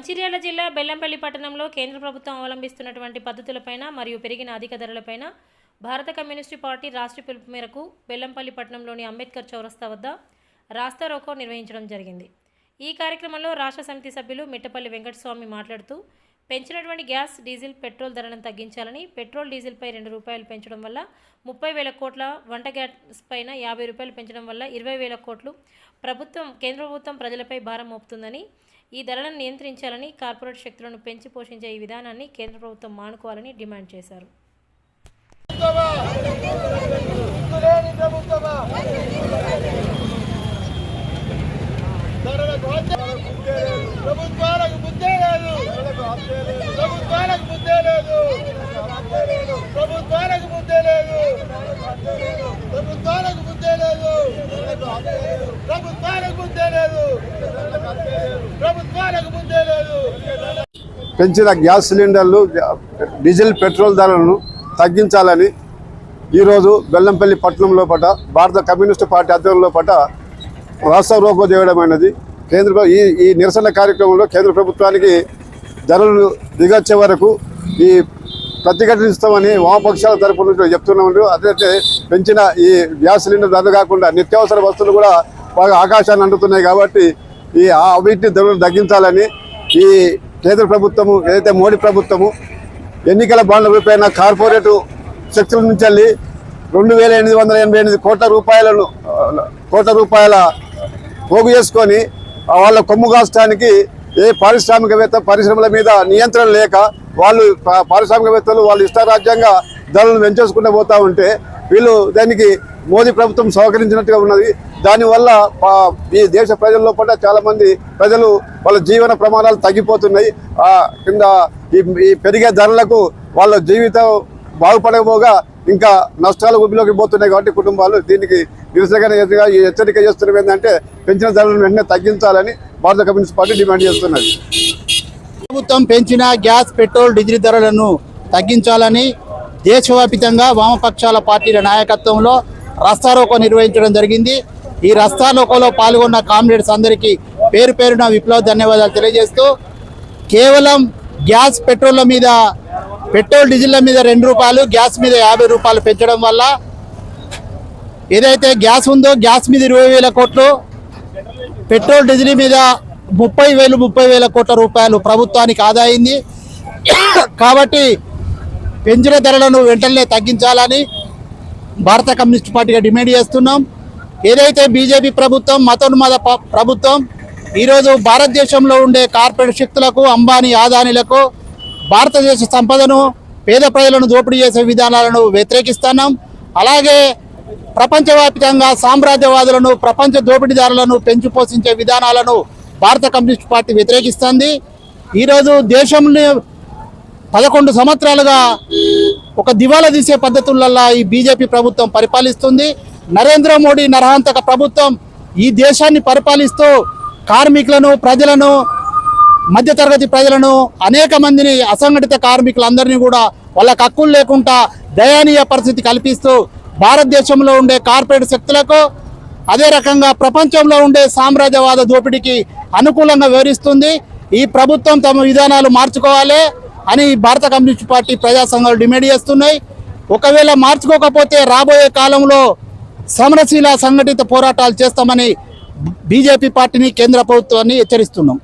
మంచిర్యాల జిల్లా బెల్లంపల్లి పట్టణంలో కేంద్ర ప్రభుత్వం అవలంబిస్తున్నటువంటి పద్ధతులపైన మరియు పెరిగిన అధిక ధరలపైన భారత కమ్యూనిస్టు పార్టీ రాష్ట్ర పిలుపు మేరకు బెల్లంపల్లి పట్టణంలోని అంబేద్కర్ చౌరస్తా వద్ద రాస్తా రోకో నిర్వహించడం జరిగింది. ఈ కార్యక్రమంలో రాష్ట్ర సమితి సభ్యులు మిట్టపల్లి వెంకటస్వామి మాట్లాడుతూ పెంచినటువంటి గ్యాస్ డీజిల్ పెట్రోల్ ధరలను తగ్గించాలని పెట్రోల్ డీజిల్పై రెండు రూపాయలు పెంచడం వల్ల ముప్పై వేల కోట్ల వంట గ్యాస్ పైన యాభై రూపాయలు పెంచడం వల్ల ఇరవై వేల కోట్లు ప్రభుత్వం కేంద్ర ప్రభుత్వం ప్రజలపై భారం మోపుతుందని ఈ ధరలను నియంత్రించాలని కార్పొరేట్ శక్తులను పెంచి పోషించే ఈ విధానాన్ని కేంద్ర ప్రభుత్వం మానుకోవాలని డిమాండ్ చేశారు. ప్రభుత్వాలకు ముద్దే లేదు. పెంచిన గ్యాస్ సిలిండర్లు డీజిల్ పెట్రోల్ ధరలను తగ్గించాలని ఈరోజు బెల్లంపల్లి పట్టణంలో పట భారత కమ్యూనిస్టు పార్టీ ఆధ్వర్యంలో పట రాష్ట్ర రోకో చేయడమైనది కేంద్ర ఈ ఈ నిరసన కార్యక్రమంలో కేంద్ర ప్రభుత్వానికి ధరలు దిగొచ్చే వరకు ఈ ప్రతిఘటిస్తామని వామపక్షాల తరపు నుంచి చెప్తున్నాము అదైతే పెంచిన ఈ గ్యాస్ సిలిండర్ ధరలు కాకుండా నిత్యావసర వస్తువులు కూడా బాగా ఆకాశాన్ని అంటుతున్నాయి కాబట్టి ఈ ఆ ధరలు తగ్గించాలని ఈ కేంద్ర ప్రభుత్వము ఏదైతే మోడీ ప్రభుత్వము ఎన్నికల బాండ్ల రూపాయన కార్పొరేట్ శక్తుల నుంచి వెళ్ళి రెండు వేల ఎనిమిది వందల ఎనభై ఎనిమిది కోట్ల రూపాయలను కోట్ల రూపాయల పోగు చేసుకొని వాళ్ళ కొమ్ము కాల్చడానికి ఏ పారిశ్రామికవేత్త పరిశ్రమల మీద నియంత్రణ లేక వాళ్ళు పారిశ్రామికవేత్తలు వాళ్ళు ఇష్టారాజ్యంగా ధరలను పెంచేసుకుంటూ పోతూ ఉంటే వీళ్ళు దానికి మోదీ ప్రభుత్వం సహకరించినట్టుగా ఉన్నది. దానివల్ల ఈ దేశ ప్రజల్లో కూడా చాలామంది ప్రజలు వాళ్ళ జీవన ప్రమాణాలు తగ్గిపోతున్నాయి. కింద ఈ ఈ పెరిగే ధరలకు వాళ్ళ జీవితం బాగుపడకపోగా ఇంకా నష్టాలు ఊబిలోకి పోతున్నాయి కాబట్టి కుటుంబాలు దీనికి నిరసనగా ఈ హెచ్చరిక చేస్తున్నవి ఏంటంటే పెంచిన ధరలను వెంటనే తగ్గించాలని భారత కమ్యూనిస్ట్ పార్టీ డిమాండ్ చేస్తున్నది. ప్రభుత్వం పెంచిన గ్యాస్ పెట్రోల్ డీజిల్ ధరలను తగ్గించాలని దేశవ్యాప్తంగా వామపక్షాల పార్టీల నాయకత్వంలో రస్తారోకో నిర్వహించడం జరిగింది. ఈ రస్తారోకోలో పాల్గొన్న కామ్రేడ్స్ అందరికీ పేరు పేరున విప్లవ ధన్యవాదాలు తెలియజేస్తూ కేవలం గ్యాస్ పెట్రోల్ మీద పెట్రోల్ డీజిల్ మీద రెండు రూపాయలు గ్యాస్ మీద యాభై రూపాయలు పెంచడం వల్ల ఏదైతే గ్యాస్ ఉందో గ్యాస్ మీద ఇరవై వేల కోట్లు పెట్రోల్ డీజిల్ మీద ముప్పై వేలు ముప్పై వేల కోట్ల రూపాయలు ప్రభుత్వానికి ఆదా అయింది కాబట్టి పెంచిన ధరలను వెంటనే తగ్గించాలని భారత కమ్యూనిస్ట్ పార్టీగా డిమాండ్ చేస్తున్నాం. ఏదైతే బీజేపీ ప్రభుత్వం మతోన్మాద ప్రభుత్వం ఈరోజు భారతదేశంలో ఉండే కార్పొరేట్ శక్తులకు అంబానీ ఆదానీలకు భారతదేశ సంపదను పేద ప్రజలను దోపిడీ చేసే విధానాలను వ్యతిరేకిస్తున్నాం. అలాగే ప్రపంచవ్యాప్తంగా సామ్రాజ్యవాదులను ప్రపంచ దోపిడీదారులను పెంచి పోషించే విధానాలను భారత కమ్యూనిస్ట్ పార్టీ వ్యతిరేకిస్తుంది. ఈరోజు దేశంలో పదకొండు సంవత్సరాలుగా ఒక దివాలా తీసే పద్ధతులలో ఈ బీజేపీ ప్రభుత్వం పరిపాలిస్తుంది. నరేంద్ర మోడీ నరహంతక ప్రభుత్వం ఈ దేశాన్ని పరిపాలిస్తూ కార్మికులను ప్రజలను మధ్యతరగతి ప్రజలను అనేక మందిని అసంఘటిత కార్మికులందరినీ కూడా వాళ్ళ హక్కులు లేకుండా దయనీయ పరిస్థితి కల్పిస్తూ భారతదేశంలో ఉండే కార్పొరేట్ శక్తులకు అదే రకంగా ప్రపంచంలో ఉండే సామ్రాజ్యవాద దోపిడీకి అనుకూలంగా వివరిస్తుంది ఈ ప్రభుత్వం తమ విధానాలు మార్చుకోవాలి అని భారత కమ్యూనిస్ట్ పార్టీ ప్రజా సంఘాలు డిమాండ్ చేస్తున్నాయి. ఒకవేళ మార్చుకోకపోతే రాబోయే కాలంలో సమరశీల సంఘటిత పోరాటాలు చేస్తామని బీజేపీ పార్టీని కేంద్ర ప్రభుత్వాన్ని హెచ్చరిస్తున్నాం.